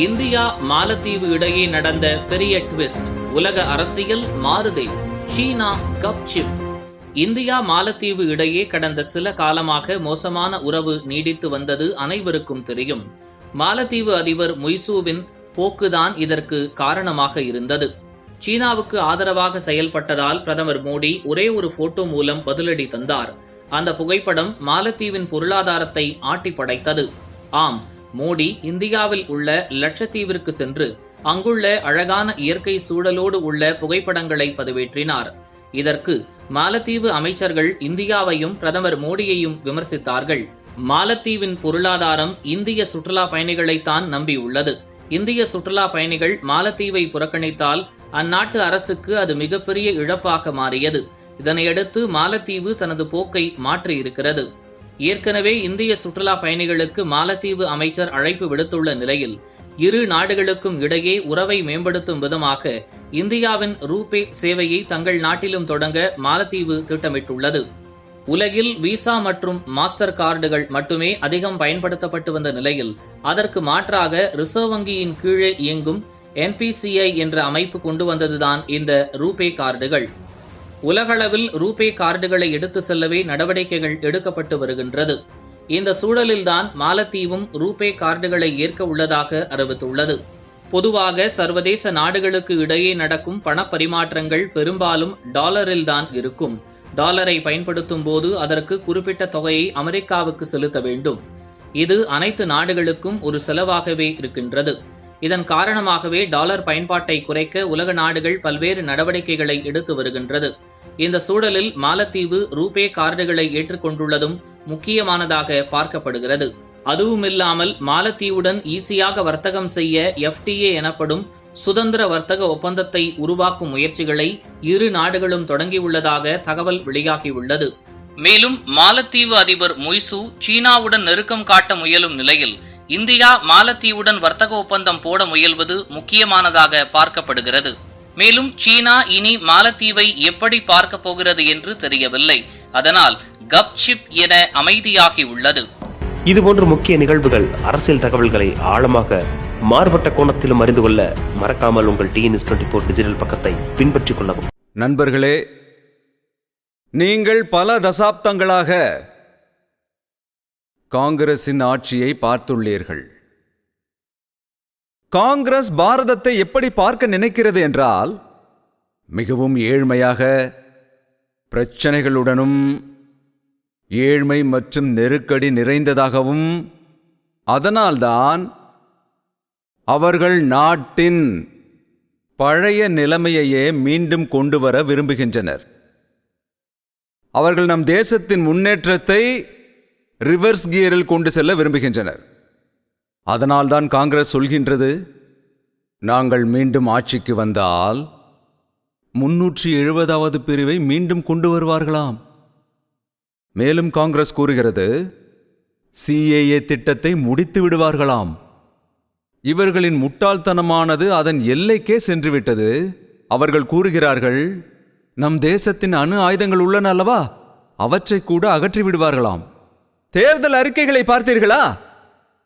India மாலத்தீவு இடையே நடந்த பெரிய ட்விஸ்ட் உலக அரசியல் மாறுதே சீனா கப் சிப். இந்தியா மாலத்தீவு இடையே கடந்த சில காலமாக மோசமான உறவு நீடித்து வந்தது அனைவருக்கும் தெரியும். மாலத்தீவு அதிபர் முய்சூவின் போக்குதான் இதற்கு காரணமாக இருந்தது. சீனாவுக்கு ஆதரவாக செயல்பட்டதால் பிரதமர் மோடி ஒரே ஒரு போட்டோ மூலம் பதிலடி தந்தார். அந்த புகைப்படம் மாலத்தீவின் பொருளாதாரத்தை ஆட்டி படைத்தது ஆம் மோடி இந்தியாவில் உள்ள லட்சத்தீவிற்கு சென்று அங்குள்ள அழகான இயற்கை சூழலோடு உள்ள புகைப்படங்களை பதிவேற்றினார். இதற்கு மாலத்தீவு அமைச்சர்கள் இந்தியாவையும் பிரதமர் மோடியையும் விமர்சித்தார்கள். மாலத்தீவின் பொருளாதாரம் இந்திய சுற்றுலா பயணிகளைத்தான் நம்பியுள்ளது. இந்திய சுற்றுலா பயணிகள் மாலத்தீவை புறக்கணித்தால் அந்நாட்டு அரசுக்கு அது மிகப்பெரிய இழப்பாக மாறியது. இதனையடுத்து மாலத்தீவு தனது போக்கை மாற்றியிருக்கிறது. ஏற்கனவே இந்திய சுற்றுலா பயணிகளுக்கு மாலத்தீவு அமைச்சர் அழைப்பு விடுத்துள்ள நிலையில் இரு நாடுகளுக்கும் இடையே உறவை மேம்படுத்தும் விதமாக இந்தியாவின் ரூபே சேவையை தங்கள் நாட்டிலும் தொடங்க மாலத்தீவு திட்டமிட்டுள்ளது. உலகில் விசா மற்றும் மாஸ்டர் கார்டுகள் மட்டுமே அதிகம் பயன்படுத்தப்பட்டு வந்த நிலையில் அதற்கு மாற்றாக ரிசர்வ் வங்கியின் கீழே இயங்கும் என்பிசிஐ என்ற அமைப்பு கொண்டு வந்ததுதான் இந்த ரூபே கார்டுகள். உலகளவில் ரூபே கார்டுகளை எடுத்து செல்லவே நடவடிக்கைகள் எடுக்கப்பட்டு வருகின்றது. இந்த சூழலில்தான் மாலத்தீவும் ரூபே கார்டுகளை ஏற்க உள்ளதாக அறிவித்துள்ளது. பொதுவாக சர்வதேச நாடுகளுக்கு இடையே நடக்கும் பணப்பரிமாற்றங்கள் பெரும்பாலும் டாலரில்தான் இருக்கும். டாலரை பயன்படுத்தும் போது அதற்கு குறிப்பிட்ட தொகையை அமெரிக்காவுக்கு செலுத்த வேண்டும். இது அனைத்து நாடுகளுக்கும் ஒரு செலவாகவே இருக்கின்றது. இதன் காரணமாகவே டாலர் பயன்பாட்டை குறைக்க உலக நாடுகள் பல்வேறு நடவடிக்கைகளை எடுத்து வருகின்றது. இந்த சூழலில் மாலத்தீவு ரூபே கார்டுகளை ஏற்றுக்கொண்டுள்ளதும் முக்கியமானதாக பார்க்கப்படுகிறது. அதுவுமில்லாமல் மாலத்தீவுடன் ஈஸியாக வர்த்தகம் செய்ய எஃப்டிஏ எனப்படும் சுதந்திர வர்த்தக ஒப்பந்தத்தை உருவாக்கும் முயற்சிகளை இரு நாடுகளும் தொடங்கியுள்ளதாக தகவல் வெளியாகியுள்ளது. மேலும் மாலத்தீவு அதிபர் மொய்சு சீனாவுடன் நெருக்கம் காட்ட முயலும் நிலையில் இந்தியா மாலத்தீவுடன் வர்த்தக ஒப்பந்தம் போட முயல்வது முக்கியமானதாக பார்க்கப்படுகிறது. மேலும் சீனா இனி மாலத்தீவை எப்படி பார்க்க போகிறது என்று தெரியவில்லை. அதனால் கப் சிப் என அமைதியாகி உள்ளது. இதுபோன்ற முக்கிய நிகழ்வுகள் அரசியல் தகவல்களை ஆழமாக மாறுபட்ட கோணத்திலும் அறிந்து கொள்ள மறக்காமல் உங்கள் டிஎன்எஸ் டுவெண்ட்டி ஃபோர் டிஜிட்டல் பக்கத்தை பின்பற்றிக் கொள்ளவும். நண்பர்களே நீங்கள் பல தசாப்தங்களாக காங்கிரசின் ஆட்சியை பார்த்துள்ளீர்கள். காங்கிரஸ் பாரதத்தை எப்படி பார்க்க நினைக்கிறது என்றால் மிகவும் ஏழ்மையாக பிரச்சனைகளுடனும் ஏழ்மை மற்றும் நெருக்கடி நிறைந்ததாகவும் அதனால்தான் அவர்கள் நாட்டின் பழைய நிலைமையையே மீண்டும் கொண்டு வர விரும்புகின்றனர். அவர்கள் நம் தேசத்தின் முன்னேற்றத்தை ரிவர்ஸ் கியரில் கொண்டு செல்ல விரும்புகின்றனர். அதனால்தான் காங்கிரஸ் சொல்கின்றது நாங்கள் மீண்டும் ஆட்சிக்கு வந்தால் முன்னூற்றி எழுபதாவது பிரிவை மீண்டும் கொண்டு வருவார்களாம். மேலும் காங்கிரஸ் கூறுகிறது சிஏஏ திட்டத்தை முடித்து விடுவார்களாம். இவர்களின் முட்டாள்தனமானது அதன் எல்லைக்கே சென்றுவிட்டது. அவர்கள் கூறுகிறார்கள் நம் தேசத்தின் அணு ஆயுதங்கள் உள்ளன அல்லவா? அவற்றை கூட அகற்றி விடுவார்களாம் தேர்தல் அறிக்கைகளை பார்த்தீர்களா?